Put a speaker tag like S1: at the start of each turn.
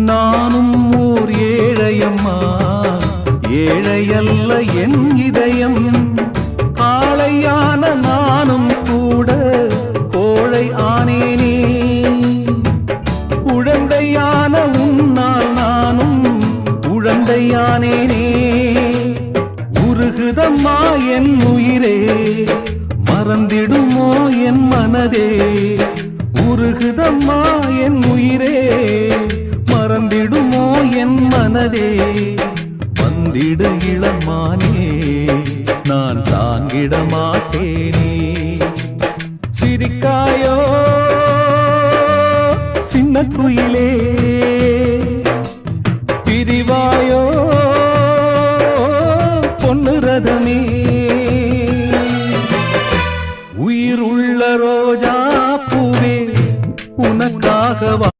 S1: நானும் ஓர் ஏழையம்மா. ஏழையல்ல என் இதயம். காளையான நானும் கூட கோழை ஆனேனே. உழந்தையான உன்னால் நானும் உழந்தையானேனே. உருகுதம்மா என் உயிரே. மறந்திடுமோ என் மனதே. உருகுதம்மா என் உயிரே. மனதே வந்திட இளமானே நான் தாங்கிட மாட்டேனே. சிரிக்காயோ சின்ன குயிலே பிரிவாயோ பொன்னு ரதமே உயிருள்ள ரோஜா பூவே உனக்காகவா